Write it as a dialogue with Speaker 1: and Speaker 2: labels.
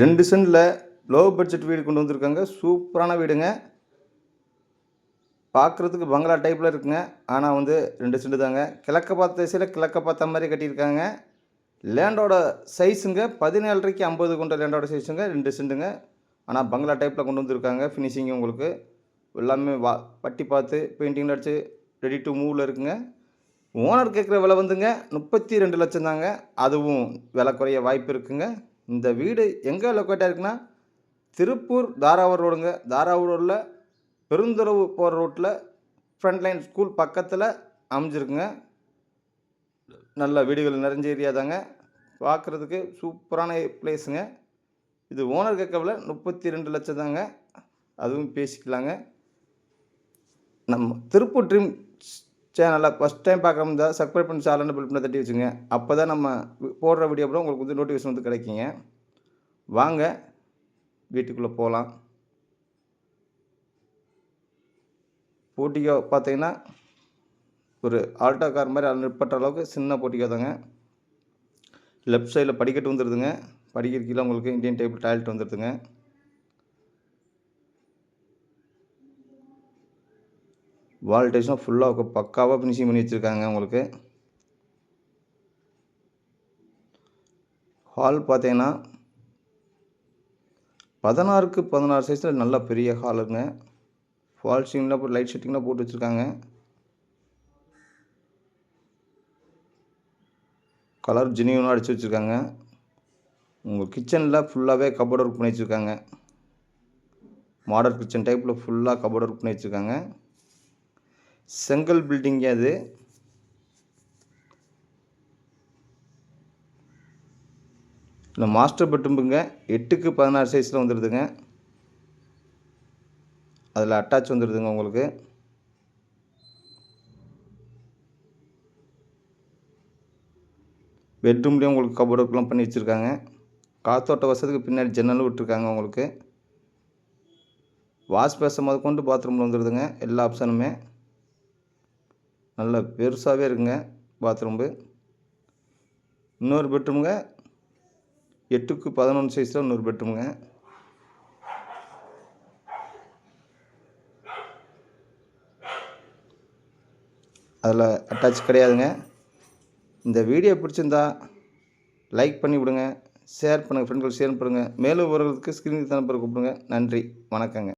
Speaker 1: ரெண்டு சென்டில் low budget வீடு கொண்டு வந்திருக்காங்க. சூப்பரான வீடுங்க. பார்க்குறதுக்கு பங்களா டைப்பில் இருக்குங்க. ஆனால் வந்து ரெண்டு சென்ட் தாங்க. கிழக்க பார்த்த திசையில் கிழக்க பார்த்த மாதிரி கட்டியிருக்காங்க. லேண்டோட சைஸுங்க பதினேழரைக்கு ஐம்பது கொண்ட லேண்டோட சைஸுங்க ரெண்டு சென்ட்டுங்க ஆனால் பங்களா டைப்பில் கொண்டு வந்திருக்காங்க. ஃபினிஷிங் உங்களுக்கு எல்லாமே வா பட்டி பார்த்து பெயிண்டிங் அடித்து ரெடி டு மூவில் இருக்குங்க. ஓனர் கேட்குற விலை வந்துங்க. முப்பத்தி ரெண்டு லட்சம் தாங்க. அதுவும் விலை குறைய வாய்ப்பு இருக்குங்க. இந்த வீடு எங்கே லொக்கேட்டாக இருக்குன்னா திருப்பூர் தாராவூர் ரோடுங்க. தாராவூர் ரோடில் பெருந்துறவு போகிற ரோட்டில் ஃப்ரண்ட்லைன் ஸ்கூல் பக்கத்தில் அமைஞ்சிருக்குங்க. நல்ல வீடுகள் நிறைஞ்ச ஏரியா தாங்க. பார்க்குறதுக்கு சூப்பரான பிளேஸுங்க இது ஓனர் கேட்கவில் முப்பத்தி ரெண்டு லட்சம் தாங்க. அதுவும் பேசிக்கலாங்க. நம்ம திருப்பூர் ட்ரீம் சேனலை ஃபஸ்ட் டைம் பார்க்க இருந்தால் சப்ஸ்கிரைப் பண்ணி சேனல் பில் பண்ண தட்டி வச்சுங்க. அப்போ தான் நம்ம போடுற வீடியோ அப்புறம் உங்களுக்கு வந்து நோட்டிஃபிகேஷன் வந்து கிடைக்குங்க. வாங்க வீட்டுக்குள்ளே போகலாம் போட்டிக்கோ பார்த்தீங்கன்னா ஒரு ஆல்டோ கார் மாதிரி அது நிற்பட்ட அளவுக்கு சின்ன போட்டிக்கோ தாங்க. லெஃப்ட் சைடில் படிக்கட்டு வந்துடுதுங்க படிக்கட்டு உங்களுக்கு இந்தியன் டேபிள் டாய்லெட் வந்துடுதுங்க வால் டைல்ஸும் ஃபுல்லாக பக்காவாக ஃபினிஷிங் பண்ணி வச்சுருக்காங்க உங்களுக்கு. ஹால் பார்த்தீங்கன்னா பதினாறுக்கு பதினாறு சைஸில் நல்ல பெரிய ஹாலுங்க ஃபால் ஷீங்லாம் போட்டு லைட் செட்டிங்லாம் போட்டு வச்சுருக்காங்க. கலர் ஜெனியூனாக அடித்து வச்சுருக்காங்க. உங்கள் கிச்சனில் ஃபுல்லாகவே கபோர்ட் ஒர்க் பண்ணி வச்சுருக்காங்க. மாடர்ன் கிச்சன் டைப்பில் ஃபுல்லாக கபோர்ட் ஒர்க் பண்ணி வச்சுருக்காங்க. செங்கல் பில்டிங் அது. இந்த மாஸ்டர் பெட்ரூம்புங்க எட்டுக்கு பதினாறு சைஸில் வந்துடுதுங்க அதில் அட்டாச் வந்துடுதுங்க உங்களுக்கு. பெட்ரூம்லேயும் உங்களுக்கு கபோர்டுக்கெலாம் பண்ணி வச்சுருக்காங்க. காத்தோட்ட வசதிக்கு பின்னாடி ஜன்னலும் விட்டுருக்காங்க உங்களுக்கு. வாஷ் பேச முத கொண்டு பாத்ரூமில் வந்துடுதுங்க எல்லா ஆப்ஷனுமே நல்ல பெருசாகவே இருக்குங்க பாத்ரூம்பு. இன்னொரு பெட்ரூமுங்க. எட்டுக்கு பதினொன்று சைஸில் இன்னொரு பெட்ரூமுங்க. அதில் அட்டாச் கிடையாதுங்க. இந்த வீடியோ பிடிச்சிருந்தா லைக் பண்ணி விடுங்க. ஷேர் பண்ணுங்கள் ஃப்ரெண்ட்கள் ஷேர் பண்ணுங்கள் மேலும் வருவதற்கு ஸ்க்ரீனுக்கு தான் கூப்பிடுங்க. நன்றி வணக்கங்க.